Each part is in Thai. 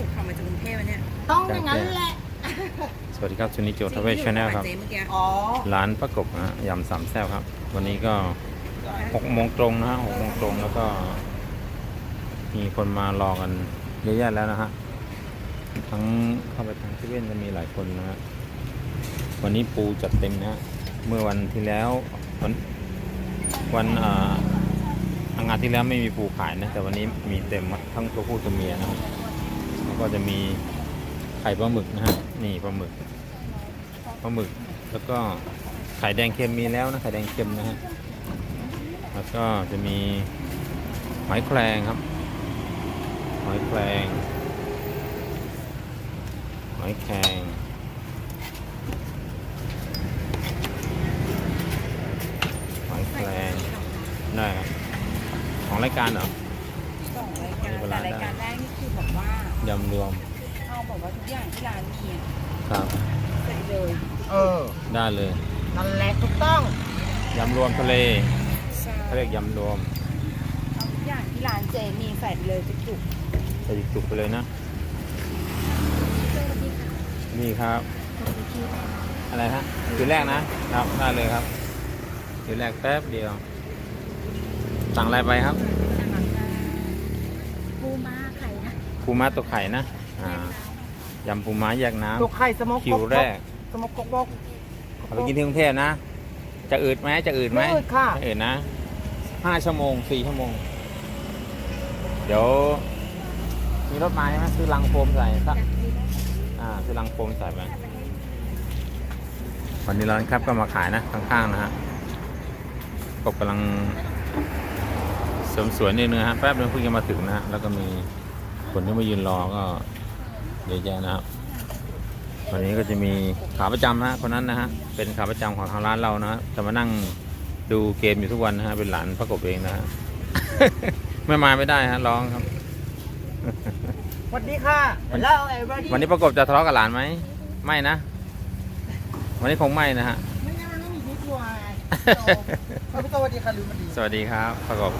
นูขับมาจากกรุงเทพอะเนี่ยต้องอย่างนั้นแหละ สวัสดีครับชุนิโจทเวชชาแนลครับเจ๊เมื่อกี้อ๋อ ร้านประกบนะฮะยำสามแซ่บครับ วันนี้ก็หกโมงตรงนะฮะหกโมงตรงแล้วก็ มีคนมารอกันเยอะแยะแล้วนะฮะทั้งเข้าไปทางที่เว่นจะมีหลายคนนะฮะวันนี้ปูจัดเต็มนะฮะเมื่อวันที่แล้ววันวันอ่าอังคารที่แล้วไม่มีปูขายนะ แต่วันนี้มีเต็มทั้งตัวผู้ตัวเมียนะครับแล้ว ก็จะมีไข่ปลาหมึกนะฮะนี่ปลาหมึกปลาหมึก แล้วก็ไข่แดงเค็มมีแล้วนะไข่แดงเค็มนะฮะแล้วก็จะมีหอยแครงครับหอยแครงหอยแครงหอยแครงได้ครับของรายการเหรอ สองรายการแต่รายการแรกนี่คือแบบว่า ยำรวมเขาบอกว่าทุกอย่างที่ร้านมีอะครับ เสร็จเลย เออ ได้เลย นั่นแหละถูกต้อง ยำรวมทะเลใช่เขาเรียกยำรวมเอาทุกอย่างที่ร้านเจมีใส่ไปเลยจุกใส่จุกๆไปเลยนะนี่ครับอะไรฮะคือแรกนะครับได้เลยครับคือแรกแป๊บเดียว สั่งอะไรไปครับ ปูม้าตัวไข่นะอ่ายำปูม้าแยกน้ตัวไข่สโมกำคิวแรกสโมกกบกเอาไปกินที่กรุงเทพนะ จะอืดไหมจะอืดไหมไม่อืดค่ะไม่อืดนะห้าชั่วโมงสี่ชั่วโมง เดี๋ยว มีรถมาใช่ไหมซื้อลังโฟมใส่สักอ่าซื้อลังโฟมใส่ไปวันนี้ร้านครับก็มาขายนะข้างๆนะฮะกบกำลังเสริมสวยนิดนึงฮะแป๊บนึงเพิ่งจะมาถึงนะฮะแล้วก็มี คนที่มายืนรอก็เยอะแยะนะครับวันนี้ก็จะมีขาประจำนะฮะคนนั้นนะฮะเป็นขาประจำของทางร้านเรานะฮะจะมานั่งดูเกมอยู่ทุกวันนะฮะเป็นหลานประกบเองนะฮะไม่มาไม่ได้ฮะร้องครับสวัสดีค่ะวันแล้วไอ้บอดี้วันนี้ประกบจะทะเลาะกับหลานไหมไม่นะ วันนี้คงไม่นะฮะไม่งั้นมันไม่มีที่ตัวไงโตพี่โตสวัสดีค่ะลืมมาดีสวัสดีครับประกบ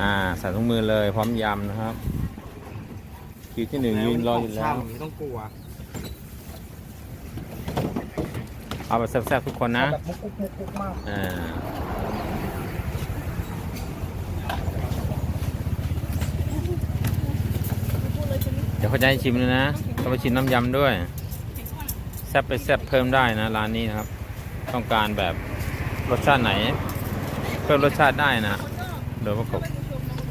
อ่าใส่ถุงมือเลยพร้อมยำนะครับ คิวที่หนึ่งยืนรออยู่แล้วไม่ต้องกลัว เอาแบบแซ่บๆทุกคนนะแบบมุกมุกมุกมุกมากอ่าเดี๋ยวเขาจะให้ชิมเลยนะเขาไปชิมน้ำยำด้วย แซ่บไปแซ่บเพิ่มได้นะร้านนี้นะครับ ต้องการแบบรสชาติไหน เพิ่มรสชาติได้นะโดยประกบ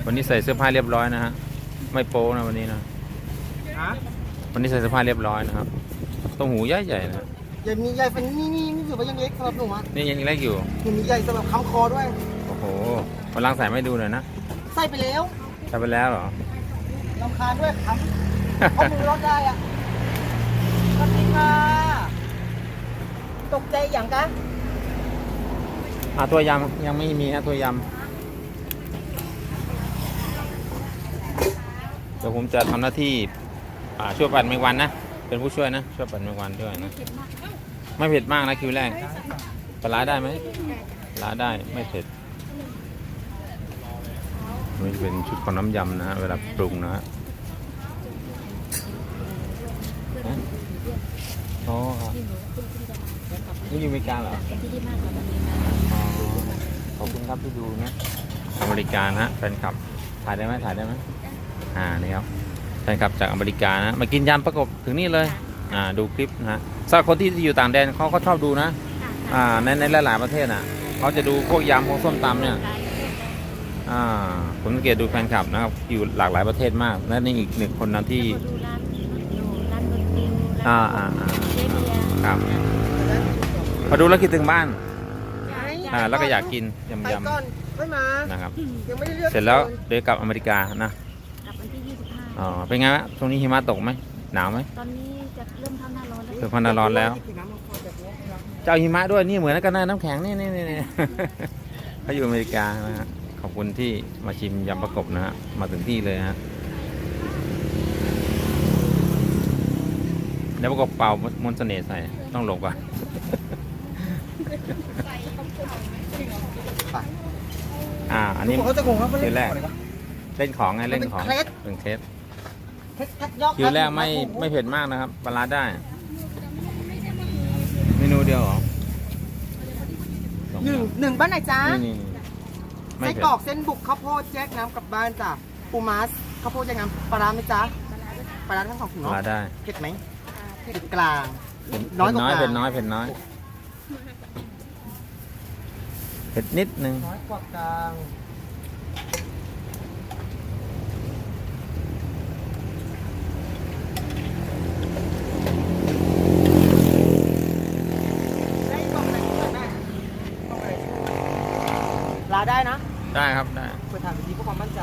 วันนี้ใส่เสื้อผ้าเรียบร้อยนะฮะ ไม่โป๊นะวันนี้นะ ฮะวันนี้ใส่เสื้อผ้าเรียบร้อยนะครับ ต้มหูใหญ่ๆนะใหญ่มีใหญ่ฟันนี่นี่นี่ถือว่ายังเล็กสำหรับหนูอะนี่ยังเล็กอยู่หนูมีใหญ่สำหรับค้ำคอด้วย โอ้โหวันหลังใส่ไม่ดูหน่อยนะ ใส่ไปแล้วใส่ไปแล้วเหรอลำคาญด้วยค้ำเพราะมือรอดได้อะสวัสดีค่ะตกใจอย่างกะอ่าตัวยำยังไม่มีนะตัวยำ เดี๋ยวผมจะทำหน้าที่ช่วยปั่นแมงวันนะ เป็นผู้ช่วยนะ ช่วยปั่นแมงวันด้วยนะ ไม่เผ็ดมากนะคิวแรกปลาร้าได้ไหมปลาร้าได้ไม่เผ็ดนี่เป็นชุดของน้ำยำนะฮะเวลาปรุงนะฮะฮะอ๋อครับนี่อยู่อเมริกาเหรอขอบคุณครับที่ดูนะอเมริกานะฮะแฟนคลับถ่ายได้ไหมถ่ายได้ไหม อ่านี่ครับแฟนคลับจากอเมริกานะมากินยำประกบถึงนี่เลยอ่าดูคลิปนะฮะสำหรับคนที่อยู่ต่างแดนเขาก็ชอบดูนะอ่าในในหลายๆประเทศน่ะเขาจะดูพวกยำพวกส้มตำเนี่ยอ่าผมสังเกตดูแฟนคลับนะครับอยู่หลากหลายประเทศมากและนี่อีกหนึ่งคนนะที่ดูร้านดูร้านรถติวอ่าร้านอ่าอ่าเจ๊เบียร์ครับพอดูแล้วคิดถึงบ้านจ้าอ่าแล้วก็อยากกินไปยำก่อนไม่มาๆนะครับยังไม่ได้เลือกเสร็จแล้วเดินกลับอเมริกานะกลับวันที่25 อ๋อเป็นไงวะช่วงนี้หิมะตกไหมหนาวไหมตอนนี้จะเริ่มเข้าหน้าร้อนแล้วเพิ่งพันนาร้อนแล้วเจ้าหิมะด้วยนี่เหมือนกันนะน้ำแข็งนี่นี่นี่นี่เขาอยู่อเมริกานะฮะขอบคุณที่มาชิมยำประกบนะฮะมาถึงที่เลยฮะแล้วประกบเป่ามนต์เสน่ห์ใส่ต้องหลบก่อนอ่าอันนี้เขาจะงงครับเดี๋ยวแรกเล่นของไงเล่นของมันเป็นเคล็ดเป็นเคล็ คิวแรกไม่ไม่เผ็ดมากนะครับปลาร้าได้ เมนูเดียวเหรอสอหนึ่งอย่างหนึ่งบ้านไหนจ๊ะนี่นี่นี่ไม่ไส้เผ็ดกรอกเส้นบุกข้าวโพดแยกน้ำกลับบ้านจ้ะปูม้าข้าวโพดแยกน้ำปลาร้าไหมจ๊ะปลาร้าทั้งสองถุงปลาเนาะร้าได้เผ็ดไหมเผ็ดกลาง เผ็ดน้อยกว่าน้อยกลางเผ็ดน้อยเผ็ดน้อยเผ็ดนิดนึงน้อยกว่ากลางได้กล่องไหนกล่องไหนกล่องไหนลา ได้นะได้ครับได้เปิดถามวิธีเพื่อความมั่นใจ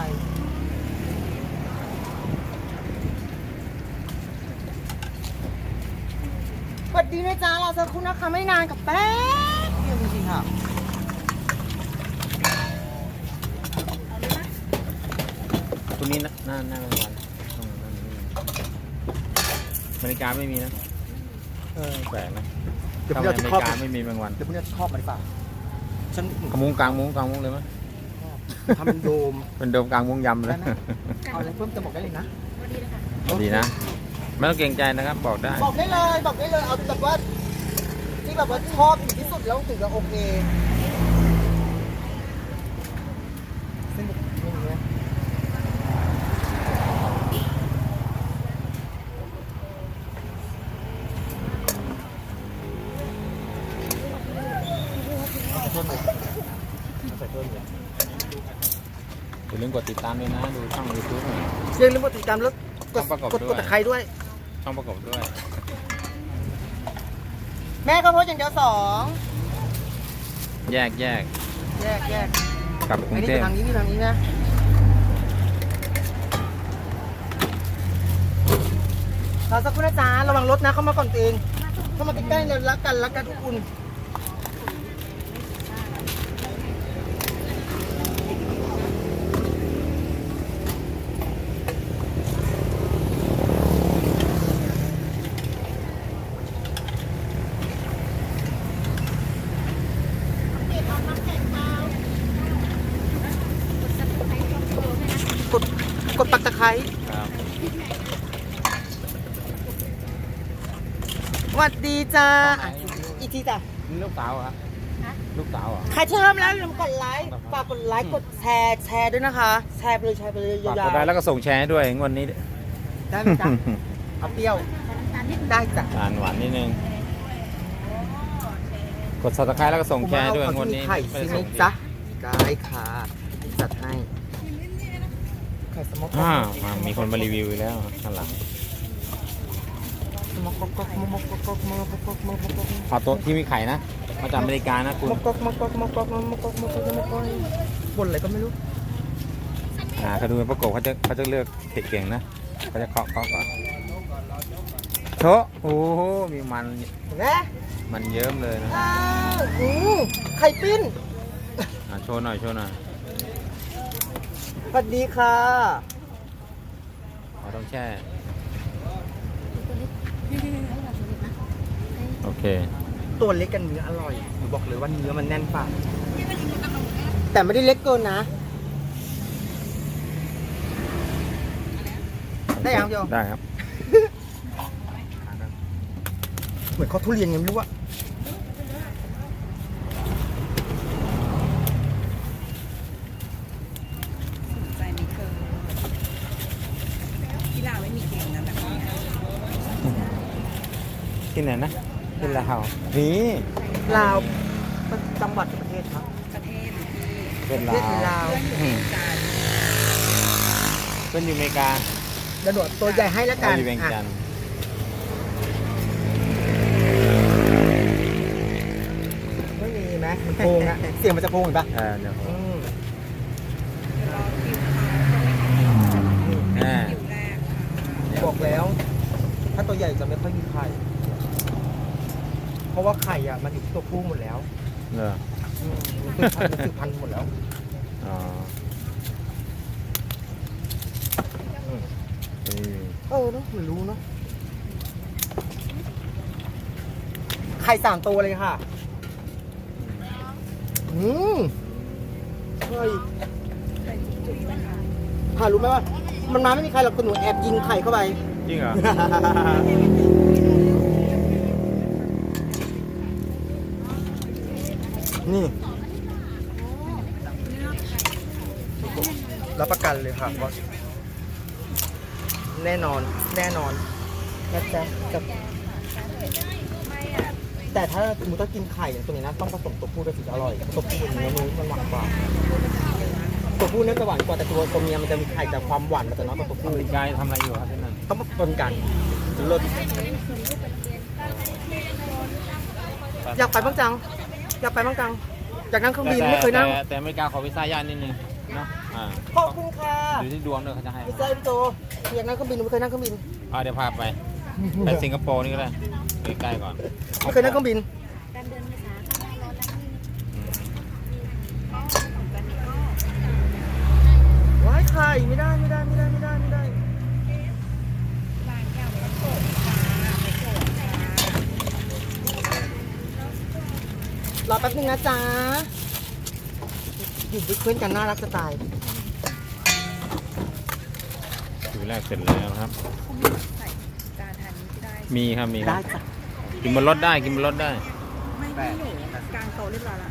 สวัสดีนะจ๊ะรอสักครู่นะคะไม่นานกับแป๊บเดียวจริงๆค่ะตัวนี้นะหน้าหน้าวันต้องนั่นนี่อเมริกาไม่มีนะเออแปลกนะเดี๋ยวทำพไมรุ่งอนี้เมเราจะครอบริกาไม่มีแมงวันเดี๋ยวพรุ่งนี้เราจะครอบมันดีกว่าฉัน กางมุ้งกลางมุ้งกลางมุ้งเลยไหม ทำเป็นโดมเป็นโดมกลางมุ้งยำเลยได้ไหมเอาอะไรเพิ่มเติมบอกได้เลยนะดีนะ ไม่ต้องเกรงใจนะครับบอกได้ บอกได้เลยบอกได้เลยเอาแบบว่าที่แบบว่าชอบถึงที่สุดแล้วถึงจะโอเคเส้นแบบนี้นะเอาเพิ่มเลยเอาใส่เพิ่มเลย อย่าลืมกด ติดตามด้วยนะ ดูช่องยูทูบหน่อยเรื่องเรื่องกดติดตามแล้วกดต้องประกอบกดด้วย กดตะไคร้ด้วย ช่องประกอบด้วย แม่ข้าวโพดอย่างเดียวสองแยกแยกแยกแยกกลับกรุอันงนี้เทไปพทางนี้นี่ทางนี้นะ รอสักครู่นะจ๊ะระวังรถนะเข้ามาก่อนตัวเอง เข้ามาใกล้ๆเลยรักกันรักกันทุกคนกดกดปักตะไคร้ ครับ สวัสดี จ้าอะอีกทีจ้ะนี่ลูกสาวเหรอครับลูกสาวเหรอใครที่ชอบแล้วอย่าลืมกดไลค์ฝากกดไลค์กดแชร์แชร์ด้วยนะคะ แชร์ไปเลยแชร์ไปเลยฝากยากวดไลค์แล้วก็ส่งแชร์ให้ด้วยงวดนี้ๆได้ไหมจ๊ะเอาเปรี้ยวได้จ้ะทานหวานนิดนึงกด subscribe แล้วก็ส่งแชร์ให้ด้วยเอางวดที่มีนี้ไข่ไม่สิได้ไหมส่งจ๊ะได้ค่ะจัดให้ไข่สมอกอ่ามามีคนมารีวิวอีกแล้วข้างหลังส มกกกมกกกมกกกมกกกขอโต๊ะที่มีไข่นะมาจากอเมริกานะคุณมกกกมกกอกมกกมกกมกกมกกอกบนอะไรก็ไม่รู้อ่าเขาดูประกบเขาจะเขาจะเลือกเก่งนะเขาจะเคาะเคาะก่อนโชโอ้โหมีมันเนไหมมันเยิ้มเลยนะอ้าวอืมไข่ปิ้นอ่าโชว์หน่อยโชว์หน่อยสวัสดีค่ะเราต้องแช่ โอ เค ตัวเล็กกันเนื้ออร่อยหนูบอกเลยว่าเนื้อมันแน่นปากแต่ไม่ได้เล็กเกินนะ ได้ยังโยได้ครับ เหมือนเขาทุเรียนยังไม่รู้อะใจไม่เกินที่ลาวไม่มีเก่งนะแบบนี้ ที่ไหนนะ ที่ลาวนี่ลาวจังหวัดประเทศครับประเทศหรือที่เป็นประเทลาศวลาวเพื่อนอยู่ในการเป็นอยู่อเมริกาเดี๋ยวหนวดตัวใหญ่ให้แล้วกัเรานอยู่เวียงจัอะนทร์ไม่มีไหมมันโพงอะเสียงมันจะโพงเห็นปะเออเดี๋ยวอืมรอคิวค่ะแน่คิวแรกค่ะบอกแล้ว ถ้าตัวใหญ่จะไม่ค่อยมีไข่ เพราะว่าไข่อะมันอยู่ที่ตัวผู้หมดแล้วเหรออืมมันสืบพันธุ์มันสืบพันธุ์หมดแล้ว อ๋ออืมนี่เออเนาะมันรู้เนาะไข่สามตัวเลยค่ะ อืมเฮ้ยแต่จุ๊ยๆนะคะหารู้ไหมว่า มันมาไม่มีใครหรอกคนหนูแอบยิงไข่เข้าไป จริงเหรอ รับประกันเลยค่ะว่าแน่นอนแน่นอนนะจ๊ะกับแต่ถ้าสมมติถ้ากินไข่อย่างตัวนี้นะต้องผสมตัวผู้ด้วยถึงจะอร่อยตัวผู้เนื้อนู้นมันหวานกว่าตัวผู้เนี่ยจะหวานกว่าแต่ตัวตัวเมียมันจะมีไข่แต่ความหวานมันจะน้อยกว่าตัวผู้คุณกายทำอะไรอยู่ครับที่นั่นต้องมาปนกันรสอยากไปบ้างจัง อยากไปบ้างจังอยากนั่งเครื่องบินไม่เคยนั่งแต่แต่อเมริกาขอวีซ่ายากนิดนึงเนาะ อ่าขอบคุณค่ะอยู่ที่ดวงด้วยเขาจะให้พี่เจ้พี่โจอยากนั่งเครื่องบินหนูไม่เคยนั่งเครื่องบินอ่าเดี๋ยวพาไปไปสิงคโปร์นี่ก็ได้ใกล้ๆก่อนไม่เคยนั่งเครื่องบินการเดินภาษาเข้าหน้าร้อนแล้วอืมว้ายไข่ไม่ได้ไม่ได้ไม่ได้ไม่ได้ไม่ได้ร้านแก้วมันโกะค่ะไปโกะค่ะรอแป๊บนึงนะจ๊ะอยู่ด้วยเพื่อนกันน่ารักจะตาย แรกเสร็จแล้วนะครับใส่จานทานนี้ก็ได้ มีครับมีคได้รับจ้ะกินบนรถได้กินบนรถได้ ไม่ไม่หนูกลางโต๊ะเรียบร้อยละ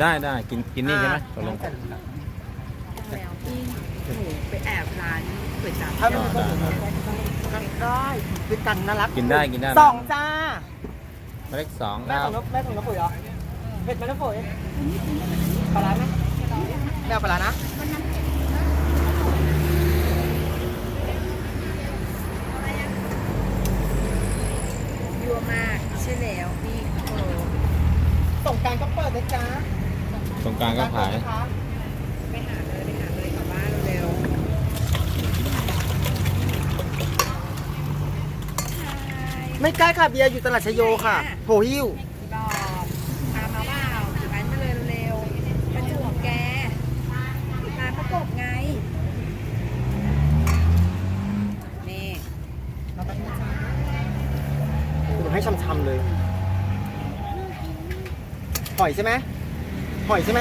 ได้ได้กินกินนี่ใช่ไหมตกลง กลางแล้วที่หนูไปแอบร้านก๋วยจั๊บถ้าไม่ได้ ได้ด้วยกันน่ารักกินได้กินได้ สองจ้า หมายเลขสองคแม่รัขบองน้ำแม่ของน้ำปุ๋ยเหรอเผ็ดไหมน้ำปุ๋ยปลาร้าไหมแม่เอาปลาร้านะยั่ว มาก ใช่แล้วนี่โอ้ส่งกรารก็เปิดนะจ๊ะตรงกลางก็ขาย นะคะไปหาเลยไปหาเลยกลับบ้านเร็วไม่ใกล้ค่ะเบียร์อยู่ตลาดชโยค่ะโหหิ้วๆบ หอยใช่ไหมหอยใช่ไหม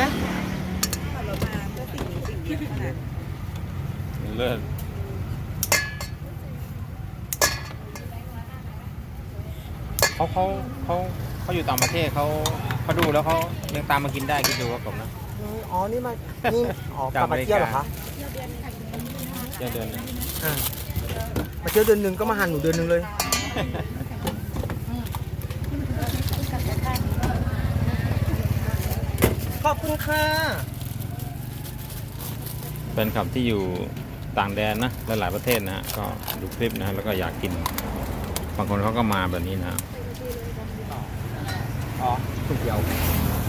ขับรถมาเพื่อสิ่งนี้สิ่งเดียวเท่านั้นเลิศเขาเขาเขาเขาอยู่ต่างประเทศเขาเขาดูแล้วเขายังตามมากินได้คิดดูว่าผมนะอ๋อ นี่มานี่อ๋อกลับมาเที่ยวเหรอคะเที่ยวเดือนหนึงอ่ามาเที่ยวเดือนหนึ่งก็มาหันหนูเดือนหนึ่งเลย ขอบ คุณค่ะแฟนคลับที่อยู่ต่างแดนนะหลายๆประเทศนะฮะก็ดูคลิปนะฮะแล้วก็อยากกินบางคนเขาก็มาแบบนี้นะอ๋อถุงเดียว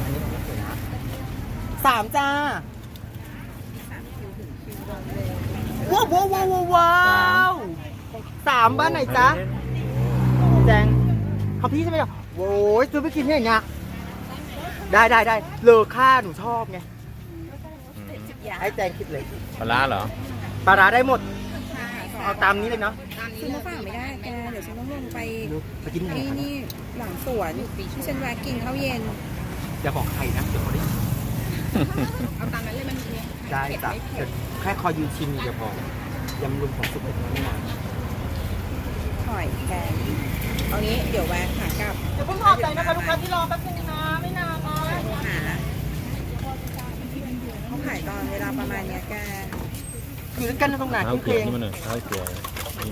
อันนี้ไม่สวยนะสามจ้าว้าวว้าวว้าวว้าวว้าวสามบ้านไหนจ๊ะแจงเขาพี่ใช่ไหมล่ะโว้ยซื้อไปกินเนี่ยอย่างเงี้ย ได้ได้ได้เลอค่าหนูชอบไงอืมให้แจงคิดเลยปลาร้าเหรอ ปลาร้าได้หมด เอาตามนี้เลยเนาะซื้อมาฝากไม่ได้แกเดี๋ยวฉันต้องลงไปไปกินหมูไอ้นี่หลังสวนที่ฉันแวะกินข้าวเย็นอย่าบอกใครนะเดี๋ยวเขาได้เอาตามนั้นเลยมันมีได้จ้ะเดี๋ยวแค่คอยยืนชิมอย่าบอกยำรวมของสุกเล็กน้อยนะหอยแกงเอางี้เดี๋ยวแวะหากลับ เดี๋ยวเพิ่งพอใจนะคะลูกค้าที่รอแป๊บนึงนะไม่นานนะ หาเขาขายตอนเวลาประมาณเนี้ยแกอยู่ด้วยกันนะตรงไหนเท้าคุณเพเกีลยงนี่มันหน่อยเท้าเกียนี่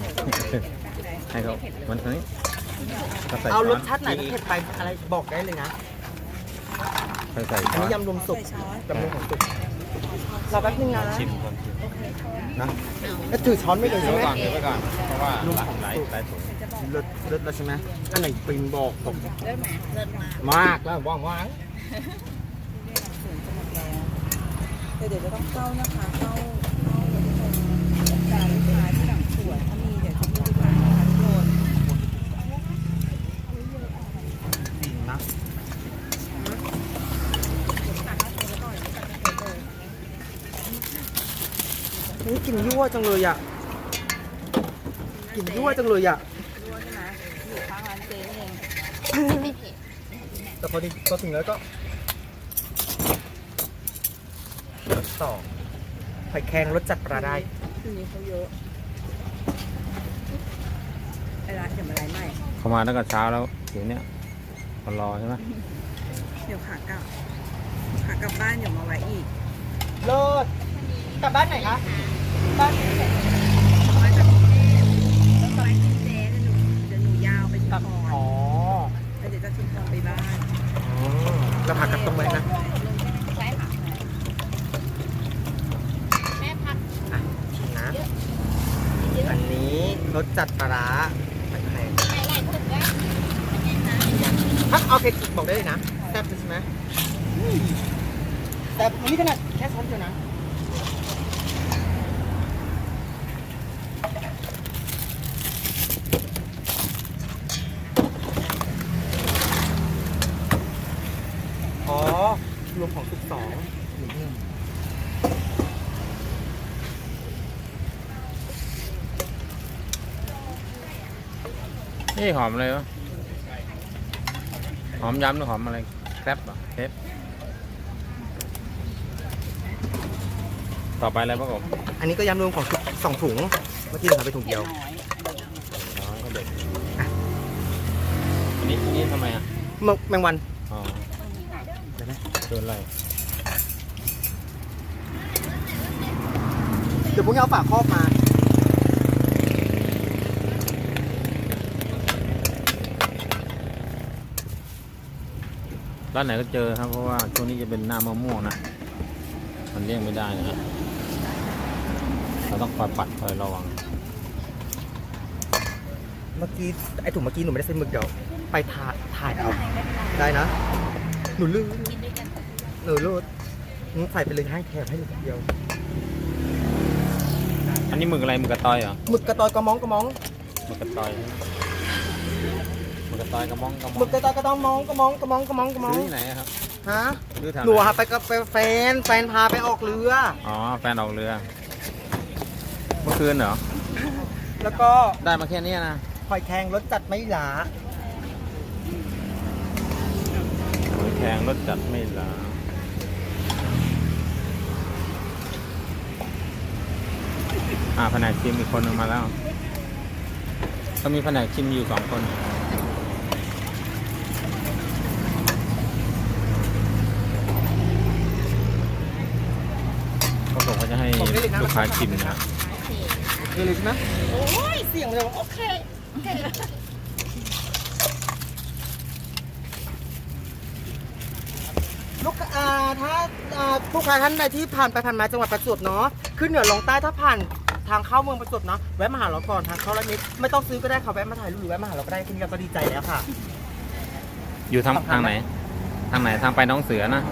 ให้เขามันทางนี้เขาใส่เอารช้สชาติไหนที่เผ็ดไปอะไรบอกได้เลยนะเขาใส่อันช้อนนี้ยำรวมสุกใส่ช้อนยำรวมของสุกรอแป๊บนึงนะชิมก่อนชิมนะแล้วถือช้อนไม่เลยเดี๋ใช่ยวไหมก่อนเดี๋ยวไว้ก่อนเพราะว่าหลายหลายหลายถุงเลิศเลิศแล้วใช่ไหมอันไหนปิงบอกผมเริ่มไหมเริ่มมากมากแล้วว่างว่าง สวนจะหมดแล้ว เดี๋ยวเดี๋ยวจะต้องเข้านะคะเข้าเข้าเดี๋ยวจะชมการลูกค้าที่หลังสวนถ้ามีเดี๋ยวจะมีลูกค้านะคะทุกคนจริงนะนี่กลิ่นยั่วจังเลยอะกลิ่นยั่วจังเลยอะรู้ใช่ไหมอยู่ข้างร้านเจ๊นี่เองแต่พอดีพอถึงแล้วก็ สองไข่แข็งรสจัดปลาได้อคืนนี้เขาเยอะไอ้ร้านเดี๋ยวมาไลฟ์ใหม่เขามาตั้งแต่เช้าแล้วเดี๋ยวเนี้ยมารอใช่ไหมเดี๋ยวขากลับขากลับบ้านเดี๋ยวมาไว้อีกเลิศกลับบ้านไหนคะบ้านมาจากกรุงเทพแล้วตอนกินเจเดี๋ยวหนูเดี๋ยวหนูยาวไปชุมพรอ๋อแล้วเดี๋ยวจะชุมพรไปบ้านจะพากลับตรงไหนนะ ใช่ค่ะแม่พัก นะอันนี้รส จัดปลาร้าแพงหลายหลายคนว่าเป็นไงคะๆถ้าเอาเผ็ดบอกได้เลยนะ แซ่บใช่ไหมอืมแต่นี่ขนาดแค่ช้อนเดียวนะ อ๋อ รวมของสิบสองหนึ่งหนึ่ง นี่หอมอะไรวะหอมยำหรือหอมอะไรแครบเหรอเครปต่อไปอะไรบ้างผมอันนี้ก็ยำรวมของสองถุง เมื่อกี้เหลือไปถุงเดียวน้อยก็เด็กอันนี้อันนี้ทำไมอะแมงแมงวันอ๋อเดี๋ยวนะโดนอะไรเดี๋ยวพวกนี้เอาฝาครอบมา ร้านไหนก็เจอครับ เพราะว่าช่วงนี้จะเป็นหน้ามะม่วงนะ มันเลี่ยงไม่ได้นะฮะเราต้องคอยปัดคอยระวัง เมื่อกี้ไอถุงเมื่อกี้หนูไม่ได้ใส่หมึกเดี๋ยวไปถ่ายถ่ายเอา ได้นะ หนูลืมกินด้วยกันหนูรูดหนูใส่ไปเลยให้แถบให้หนูเดียว อันนี้หมึกอะไรหมึกกระตอยเหรอหมึกกระตอยกระมองกระมองหมึกกระตอยใช่ไหมหมึกกระ ตอยกระมองกระมหอมึงกกระตอยกระตองมองกระมองกระมองกระมองกระมองซื้อที่ไหนอะครับฮะซื้อแถวหนูไหนอะไปกับไปแฟนแฟนพาไปออกเรือ อ๋อแฟนออกเรือ เมื่อคืนเหรอ แล้วก็ได้มาแค่เนี้ยนะหอยแครงรสจัดไม่หลาหอยแครงรสจัดไม่ลาอ่าแผนกชิมอีกคนหนึงมาแล้ว ก็มีแผนกชิมอยู่สองคน ก็บอกว่าจะให้ ลูกค้าชิมนะเดี๋ยวเลยใช่ไหมโอ้ยเสียงเลยว่าโอเคลูกอ่าถ้าอ่าผู้ค้าท่านใดที่ผ่านไปผ่านมาจังหวัดประจวบเนาะขึ้นเหนือลงใต้ถ้าผ่านทางเข้าเมืองประจวบเนาะแวะมาหาเราก่อนทางเข้าแล้วนิดไม่ต้องซื้อก็ได้ค่ะแวะมาถ่ายรูปหรือแวะมาหาเราก็ได้แค่นี้เราก็ดีใจแล้วค่ะ อยู่ทางสำคัญทางไหน ทางไหนทางไปน้องเสือนะ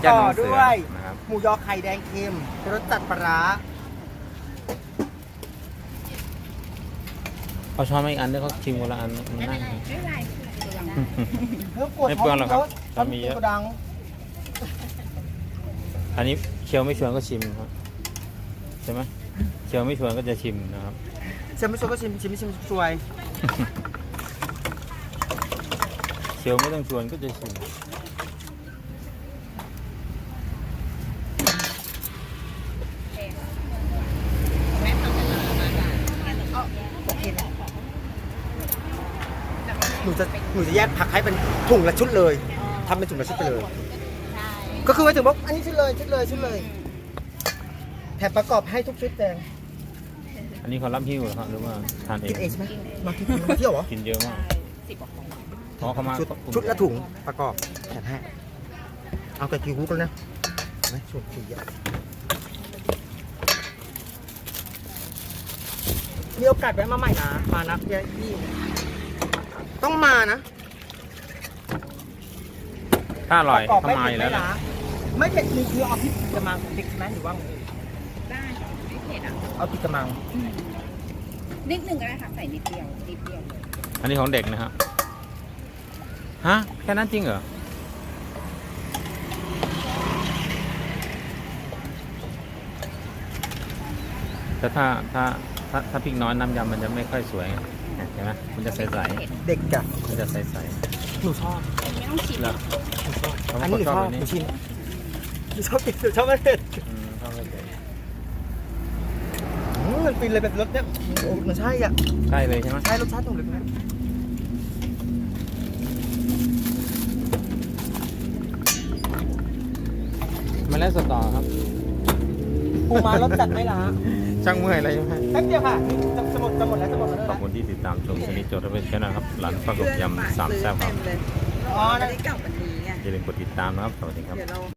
แจ้งต่อน้องเสืด้วย นะครับ หมูยอไข่แดงเค็มรสจัดปลาร้าเขาช้อนมาอีกอันนึงเขาชิมคนละอันมันน่าไม่เป็นไรเพิ่มปวดไม่เปลืองหรอกครับท้ถ้ามีเยอะ กระดังอันนี้เคียวไม่ชวนก็ชิมครับใช่ไหมเคียวไม่ชวนก็จะชิมนะครับ ชิมไม่ช่วยก็ชิมชิมไม่ชิมช่วยเคียวไม่ต้องชวนก็จะชิมแม่ทำกันมามาจ้ะ หนูจะหนูจะแยกผักให้เป็นถุงละชุดเลยทำเป็นถุงละชุดไปเลย ใช่ก็คือหมายถึงว่าอันนี้ชุดเลยชุดเลยชุดเลยแถมประกอบให้ทุกชุดแดงอันนี้เขารับหิ้วเหรอครับหรือว่าทานเอกิงนเองใช่ไหมมากินมาเที่ยวเหรอกินเยอะมากสิบกว่าคนอ๋อเขามาชุดชุดละถุงประกอบแถมให้เอาแต่กี่ฮุกแล้วนะเห็นไหมชุดถุงเยอะมีโอกาสแวะมาใหม่นะมานะพี่พี่ ต้องมานะถ้าอร่อยประกอบเขามาอยู่แล้วไม่นะเผ็ดไม่เผ็ดคือคือเอาพริกกระมังพริกใช่ไหมหรือว่าไงได้ค่ะไม่เผ็ดอะเอาพริกกระมังนิดหนึ่งก็ได้ค่ะใส่นิดเดียวนิดเดียวเลยอันนี้ของเด็กนะครับฮะ แค่นั้นจริงเหรอ แต่ถ้าถ้าถ้าถ้าพริกน้อยน้ำยำมันจะไม่ค่อยสวยไง เห็นไหมมันจะใสเด็กจ้ะๆมันจะใสหนูชอบอันนี้ต้องชิมๆแล้วเขาอันบนี้อกหนูชอบชอบแบบหนี้นูชิมหนูชอบกินหนูชอบไม่เผ็ดอืมชอบแบบนี้เหมือนฟินเลยแบบรสเนี่ยโอ้มันใช่อะใกล้เลยใช่ไหมใช่รสชาติถูกเลยนะมาแล้วสตอครับปูมารสจัดไหมล่ะฮะ ช่างเมื่อยอะไรใช่ไหมแป๊บเดียวค่ะนี่จะจะหมดจะหมดแล้วจะหมดแล้วขอบคุณที่ติดตามชมชนิดโจทย์เป็นแค่นะครับร้านประกบยำสามแซ่บครับเต็มเลยอ๋อไม่ได้กลับวันนี้ไงอย่าลืมกดติดตามนะครับสวัสดีครับ เดี๋ยวเรา